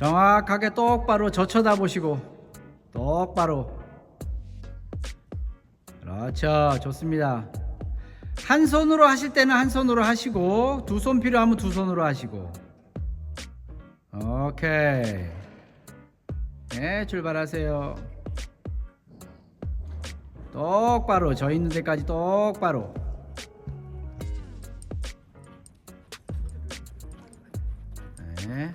정확하게 똑바로 저 쳐다보시고 똑바로. 그렇죠. 좋습니다. 한 손으로 하실 때는 한 손으로 하시고 두 손 필요하면 두 손으로 하시고. 오케이. 네 출발하세요. 똑바로 저 있는 데까지 똑바로. 네.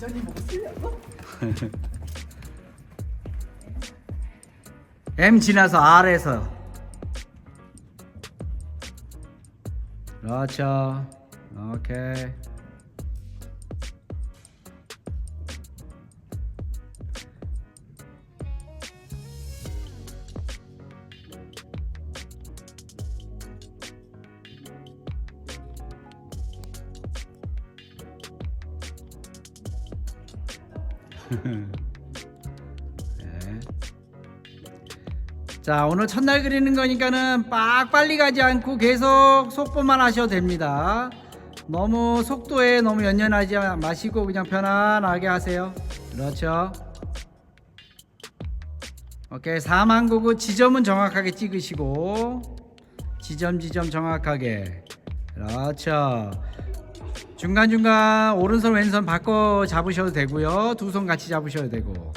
완전히 못 쓰려고? M 지나서 R에서. 그렇죠. 오케이 네. 자 오늘 첫날 그리는 거니까는 빡 빨리 가지 않고 계속 속보만 하셔도 됩니다. 너무 속도에 너무 연연하지 마시고 그냥 편안하게 하세요. 그렇죠? 오케이. 사망구구 지점은 정확하게 찍으시고 지점 지점 정확하게. 그렇죠 중간중간 오른손 왼손 바꿔 잡으셔도 되고요 두 손 같이 잡으셔도 되고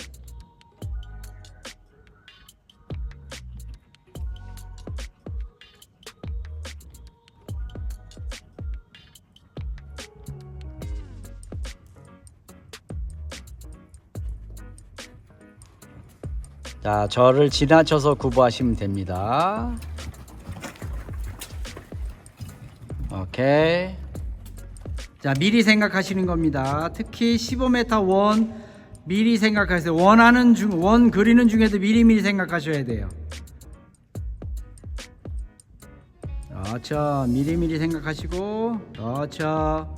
자, 저를 지나쳐서 구부하시면 됩니다. 오케이. 자, 미리 생각하시는 겁니다. 특히 15m 원 미리 생각하세요. 원하는 중, 원 그리는 중에도 미리 미리 생각하셔야 돼요. 그렇죠. 미리 미리 생각하시고, 그렇죠.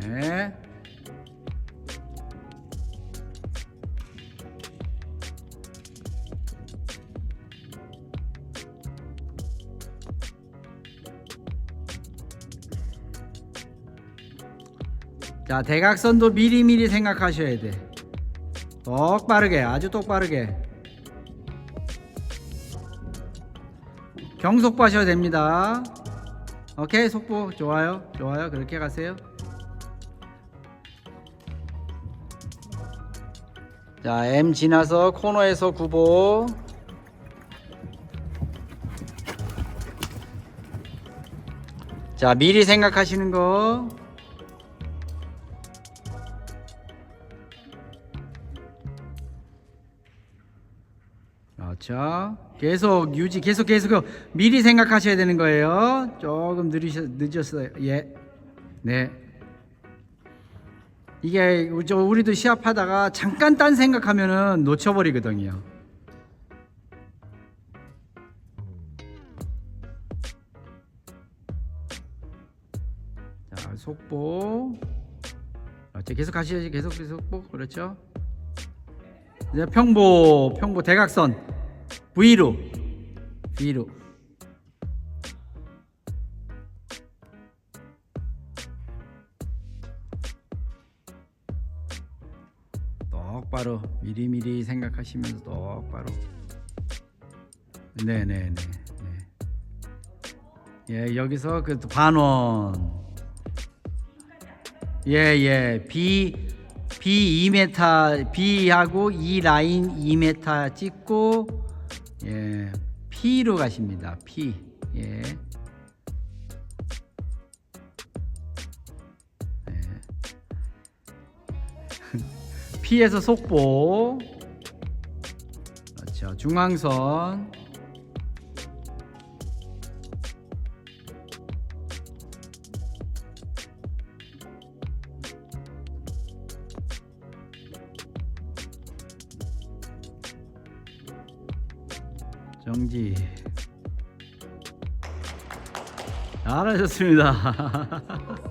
네. 자 대각선도 미리미리 생각하셔야 돼. 똑바르게 아주 똑바르게. 경속부 하셔야 됩니다. 오케이 속보. 좋아요. 좋아요. 그렇게 가세요. 자 M 지나서 코너에서 구보. 자 미리 생각하시는 거 그렇죠. 계속 유지, 계속 계속 미리 생각하셔야 되는 거예요. 조금 느리셔, 늦었어요. 예, 네. 이게 저 우리도 시합하다가 잠깐 딴 생각하면은 놓쳐버리거든요. 자, 속보. 그렇죠. 계속 가셔야지. 계속 계속 속보. 그렇죠. 이제 평보 평보 대각선 V로. V로. 똑바로 미리미리 생각하시면서 똑바로. 네네네. 네. 예 여기서 그 반원. 예예. B B 2m B하고 이 라인 2m 찍고 예 P로 가십니다. P 예. 예. P에서 속보 그렇죠. 중앙선 정지. 잘하셨습니다.